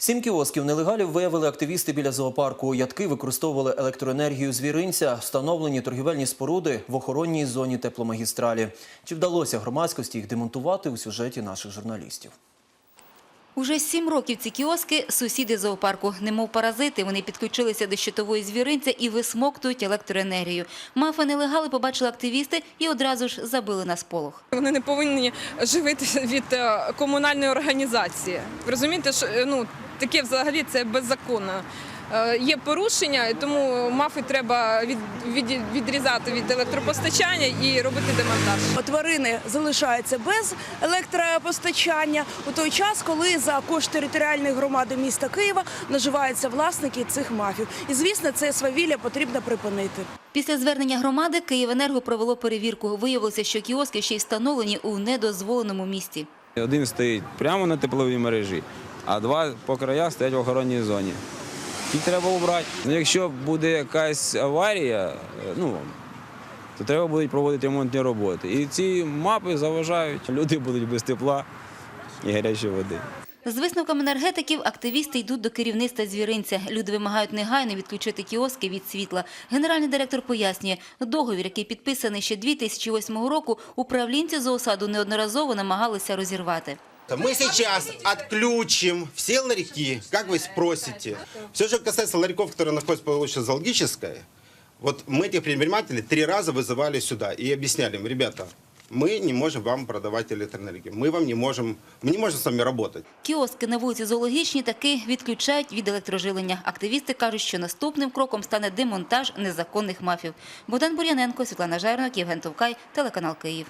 Сім кіосків нелегалів виявили активісти біля зоопарку. Ядки використовували електроенергію звіринця, встановлені торгівельні споруди в охоронній зоні тепломагістралі. Чи вдалося громадськості їх демонтувати у сюжеті наших журналістів? Уже сім років ці кіоски – сусіди зоопарку. Немов паразити, вони підключилися до щитової звіринця і висмоктують електроенергію. Мафи нелегали побачили активісти і одразу ж забили на сполох. Вони не повинні живитися від е, комунальної організації. Розумієте, що е, ну таке взагалі це беззаконно. Е, Є порушення, тому мафи треба від, від, відрізати від електропостачання і робити демонтаж. Тварини залишаються без електропостачання у той час, коли за кошт територіальної громади міста Києва наживаються власники цих мафів. І звісно, це свавілля потрібно припинити. Після звернення громади Київенерго провело перевірку. Виявилося, що кіоски ще й встановлені у недозволеному місці. Один стоїть прямо на тепловій мережі, а два по краях стоять в охоронній зоні. Їх треба обрати. Ну, якщо буде якась аварія, е, ну, то треба будуть проводити ремонтні роботи. І ці мапи заважають. Люди будуть без тепла і гарячої води. З висновками енергетиків активісти йдуть до керівництва звіринця. Люди вимагають негайно відключити кіоски від світла. Генеральний директор пояснює, договір, який підписаний ще 2008 року, управлінці зоосаду неодноразово намагалися розірвати. Мы сейчас отключим все ларьки, как вы спросите. Все, что касается ларьков, которые находятся по улице Золгической, вот мы этих предпринимателей три раза вызывали сюда и объясняли им, ребята, мы не можем вам продавать электроэнергию, мы вам не можем, мы не можем с вами работать. Кіоски на вулиці Зоологічній таки відключають від електрожилення. Активісти кажуть, що наступним кроком стане демонтаж незаконних мафів. Богдан Бур'яненко, Світлана Жернок, Євген Товкай, телеканал Київ.